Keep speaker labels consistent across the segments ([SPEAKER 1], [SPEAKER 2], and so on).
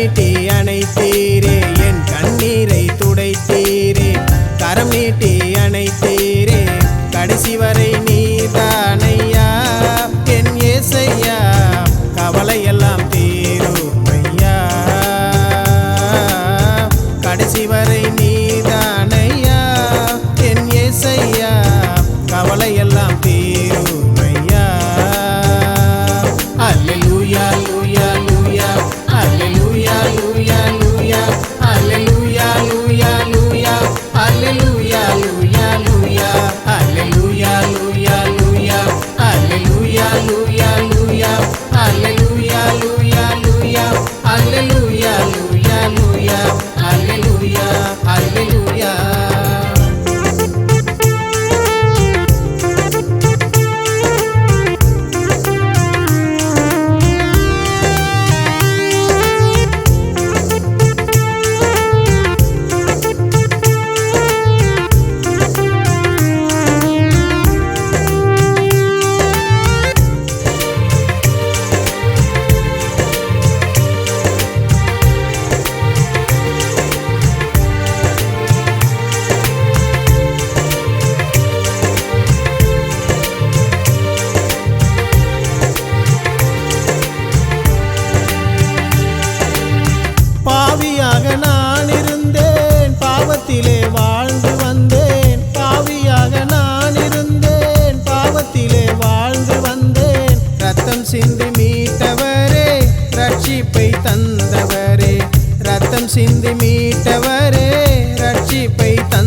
[SPEAKER 1] কেটে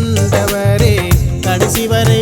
[SPEAKER 1] வந்தவரே கடைசி வரை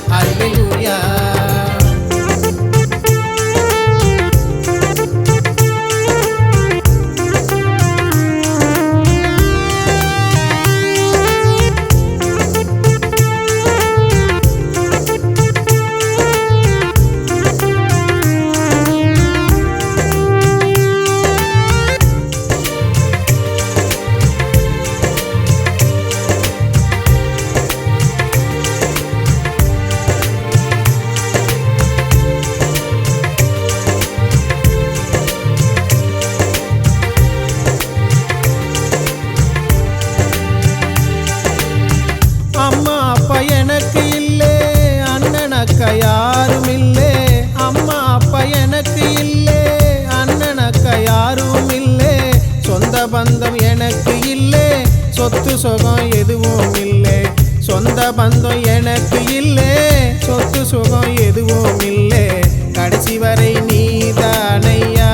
[SPEAKER 1] சொத்து சுகம் எதுவும் இல்லை. சொந்த பந்தம் எனக்கு இல்லை. சொத்து சுகம் எதுவும் இல்லை. கடைசி வரை நீ தானையா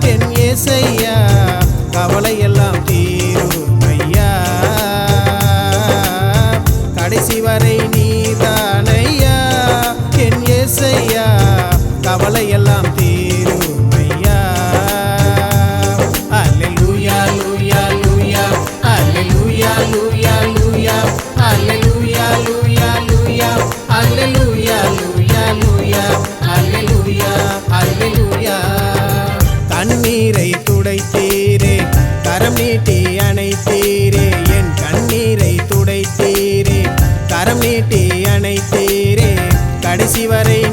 [SPEAKER 1] பெண் ஏசையா. கவலையெல்லாம் தீரும் ஐயா. கடைசி வரை நீ தானையா என் ஏசையா. கவலையெல்லாம் அணைத்தீரே என் கண்ணீரை துடைத்தீரே. கரம் நீட்டி அணைத்தீரே. கடைசி வரை